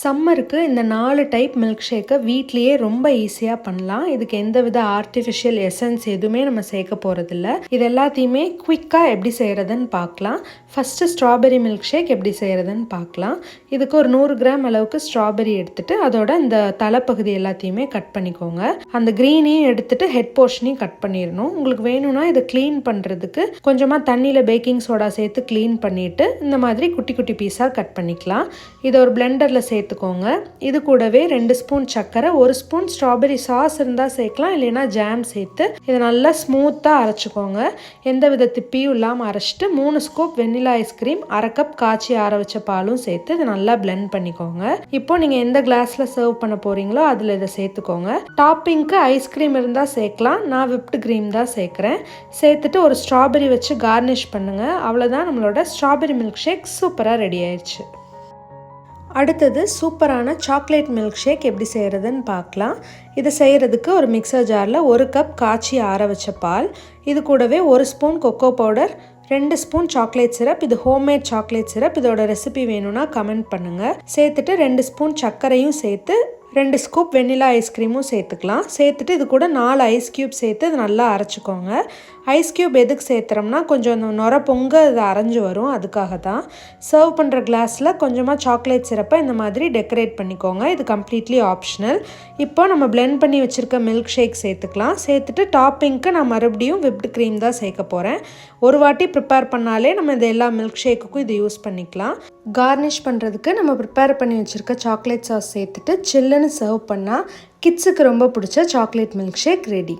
சம்மருக்கு இந்த நாலு டைப் மில்க் ஷேக்கை வீட்லேயே ரொம்ப ஈஸியாக பண்ணலாம். இதுக்கு எந்தவித ஆர்டிஃபிஷியல் எசன்ஸ் எதுவுமே நம்ம சேர்க்க போகிறதில்ல இது எல்லாத்தையுமே குயிக்காக எப்படி செய்கிறதுன்னு பார்க்கலாம். ஃபஸ்ட்டு ஸ்ட்ராபெரி மில்க் ஷேக் எப்படி செய்கிறதுன்னு பார்க்கலாம். இதுக்கு ஒரு நூறு கிராம் அளவுக்கு ஸ்ட்ராபெரி எடுத்துகிட்டு அதோட இந்த தலைப்பகுதி எல்லாத்தையுமே கட் பண்ணிக்கோங்க. அந்த க்ரீனையும் எடுத்துகிட்டு ஹெட் போர்ஷனையும் கட் பண்ணிடணும். உங்களுக்கு வேணும்னா இதை க்ளீன் பண்ணுறதுக்கு கொஞ்சமாக தண்ணியில் பேக்கிங் சோடா சேர்த்து க்ளீன் பண்ணிவிட்டு இந்த மாதிரி குட்டி குட்டி பீஸாக கட் பண்ணிக்கலாம். இதை ஒரு பிளெண்டரில் சேர்த்துக்கோங்க. இது கூடவே ரெண்டு ஸ்பூன் சர்க்கரை ஒரு ஸ்பூன் ஸ்ட்ராபெரி சாஸ் இருந்தால் சேர்க்கலாம் இல்லைன்னா ஜாம் சேர்த்து இதை நல்லா ஸ்மூத்தாக அரைச்சிக்கோங்க. எந்த வித திப்பியும் இல்லாமல் அரைச்சிட்டு மூணு ஸ்கூப் வெண்ணிலா ஐஸ்கிரீம் அரை கப் காய்ச்சி ஆற வச்ச பாலும் சேர்த்து இதை நல்லா பிளெண்ட் பண்ணிக்கோங்க. இப்போ நீங்கள் எந்த கிளாஸில் சர்வ் பண்ண போகிறீங்களோ அதில் இதை சேர்த்துக்கோங்க. டாப்பிங்க்கு ஐஸ்கிரீம் இருந்தால் சேர்க்கலாம் நான் விப்டு க்ரீம் தான் சேர்க்குறேன். சேர்த்துட்டு ஒரு ஸ்ட்ராபெரி வச்சு கார்னிஷ் பண்ணுங்கள் அவ்வளோதான் நம்மளோட ஸ்ட்ராபெரி மில்க் ஷேக் சூப்பராக ரெடி ஆயிடுச்சு அடுத்தது சூப்பரான சாக்லேட் மில்க் ஷேக் எப்படி செய்கிறதுன்னு பார்க்கலாம். இதை செய்கிறதுக்கு ஒரு மிக்சர் ஜாரில் ஒரு கப் காய்ச்சி ஆற வச்ச பால் இது கூடவே ஒரு ஸ்பூன் கொக்கோ பவுடர் ரெண்டு ஸ்பூன் சாக்லேட் சிரப் இது ஹோம்மேட் சாக்லேட் சிரப். இதோட ரெசிபி வேணும்னா கமெண்ட் பண்ணுங்கள் சேர்த்துட்டு ரெண்டு ஸ்பூன் சர்க்கரையும் சேர்த்து ரெண்டு ஸ்கூப் வெண்ணிலா ஐஸ்கிரீமும் சேர்த்துக்கலாம். சேர்த்துட்டு இது கூட நாலு ஐஸ் க்யூப் சேர்த்து இது நல்லா அரைச்சிக்கோங்க. ஐஸ் க்யூப் எதுக்கு சேர்த்துறோம்னா கொஞ்சம் அந்த நுர பொங்க அது அரைஞ்சு வரும். அதுக்காக தான் சர்வ் பண்ணுற கிளாஸில் கொஞ்சமாக சாக்லேட் சிரப்பை இந்த மாதிரி டெக்கரேட் பண்ணிக்கோங்க. இது கம்ப்ளீட்லி ஆப்ஷனல் இப்போ நம்ம பிளெண்ட் பண்ணி வச்சுருக்க மில்க் ஷேக் சேர்த்துக்கலாம். சேர்த்துட்டு டாப்பிங்க்கு நான் மறுபடியும் விப்டு க்ரீம் தான் சேர்க்க போகிறேன் ஒரு வாட்டி ப்ரிப்பேர் பண்ணாலே நம்ம இந்த எல்லா மில்க் ஷேக்குக்கும் இது யூஸ் பண்ணிக்கலாம். கார்னிஷ் பண்ணுறதுக்கு நம்ம ப்ரிப்பேர் பண்ணி வச்சுருக்க சாக்லேட் சாஸ் சேர்த்துட்டு சில்லு சில்லுன்னு சர்வ் பண்ணால் கிட்ஸுக்கு ரொம்ப பிடிச்ச சாக்லேட் மில்க் ஷேக் ரெடி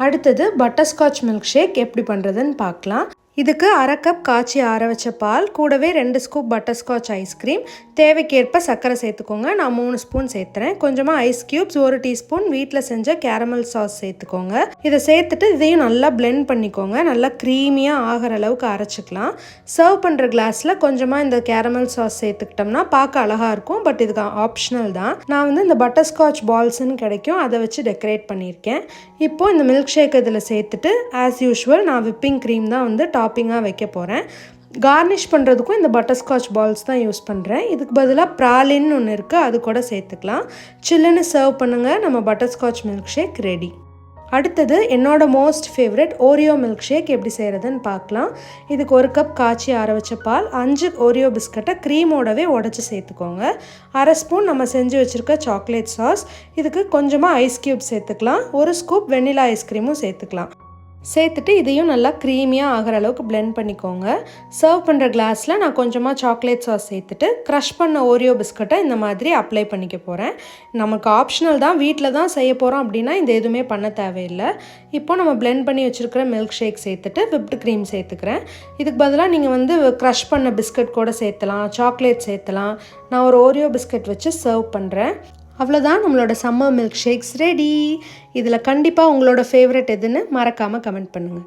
அடுத்தது பட்டர்ஸ்காட்ச் மில்க் ஷேக் எப்படி பண்ணுறதுன்னு பார்க்கலாம். இதுக்கு அரை கப் காய்ச்சி ஆற வச்ச பால் கூடவே ரெண்டு ஸ்கூப் பட்டர்ஸ்காட்ச் ஐஸ்கிரீம் தேவைக்கேற்ப சர்க்கரை சேர்த்துக்கோங்க. நான் மூணு ஸ்பூன் சேர்த்துறேன். கொஞ்சமாக ஐஸ் க்யூப்ஸ் ஒரு டீஸ்பூன் வீட்டில் செஞ்ச கேரமல் சாஸ் சேர்த்துக்கோங்க. இதை சேர்த்துட்டு இதையும் நல்லா பிளெண்ட் பண்ணிக்கோங்க. நல்லா க்ரீமியாக ஆகிற அளவுக்கு அரைச்சிக்கலாம். சர்வ் பண்ணுற கிளாஸில் கொஞ்சமாக இந்த கேரமல் சாஸ் சேர்த்துக்கிட்டோம்னா பார்க்க அழகாக இருக்கும். பட் இதுக்கு ஆப்ஷனல் தான். நான் வந்து இந்த பட்டர்ஸ்காட்ச் பால்ஸ்ன்னு கிடைக்கும். அதை வச்சு டெக்கரேட் பண்ணியிருக்கேன். இப்போது இந்த மில்க் ஷேக் இதில் சேர்த்துட்டு ஆஸ் யூஷுவல் நான் விப்பிங் க்ரீம் தான் வந்து டாப்பிங்காக வைக்க போகிறேன். கார்னிஷ் பண்ணுறதுக்கும் இந்த பட்டர்ஸ்காட்ச் பால்ஸ் தான் யூஸ் பண்ணுறேன். இதுக்கு பதிலாக ப்ராலின்னு ஒன்று இருக்குது அது கூட சேர்த்துக்கலாம். சில்லுன்னு சர்வ் பண்ணுங்கள் நம்ம பட்டர்ஸ்காட்ச் மில்க் ஷேக் ரெடி. அடுத்தது என்னோட most favourite Oreo milk shake எப்படி செய்கிறதுன்னு பார்க்கலாம். இதுக்கு ஒரு கப் காய்ச்சி ஆற வச்ச பால் அஞ்சு ஓரியோ பிஸ்கட்டை க்ரீமோடவே உடச்சி சேர்த்துக்கோங்க. அரை ஸ்பூன் நம்ம செஞ்சு வச்சுருக்க சாக்லேட் சாஸ். இதுக்கு கொஞ்சமாக ஐஸ் க்யூப் சேர்த்துக்கலாம். ஒரு ஸ்கூப் வெண்ணிலா ஐஸ்கிரீமும் சேர்த்துக்கலாம். சேர்த்துட்டு இதையும் நல்லா க்ரீமியாக ஆகிற அளவுக்கு பிளெண்ட் பண்ணிக்கோங்க. சர்வ் பண்ணுற கிளாஸில் நான் கொஞ்சமாக சாக்லேட் சாஸ் சேர்த்துட்டு க்ரஷ் பண்ண ஓரியோ பிஸ்கட்டை இந்த மாதிரி அப்ளை பண்ணிக்க போகிறேன் நமக்கு ஆப்ஷனல் தான் வீட்டில் தான் செய்ய போகிறோம் அப்படின்னா இந்த எதுவுமே பண்ண தேவையில்லை. இப்போ நம்ம பிளெண்ட் பண்ணி வச்சுருக்கிற மில்க் ஷேக் சேர்த்துட்டு விப்டு க்ரீம் சேர்த்துக்கிறேன். இதுக்கு பதிலாக நீங்கள் வந்து க்ரஷ் பண்ண பிஸ்கட் கூட சேர்த்தலாம் சாக்லேட் சேர்த்தலாம். நான் ஒரு ஓரியோ பிஸ்கட் வச்சு சர்வ் பண்ணுறேன் அவ்வளோதான் நம்மளோட சம்மர் மில்க் ஷேக்ஸ் ரெடி இதில் கண்டிப்பாக உங்களோட ஃபேவரட் எதுன்னு மறக்காமல் கமெண்ட் பண்ணுங்கள்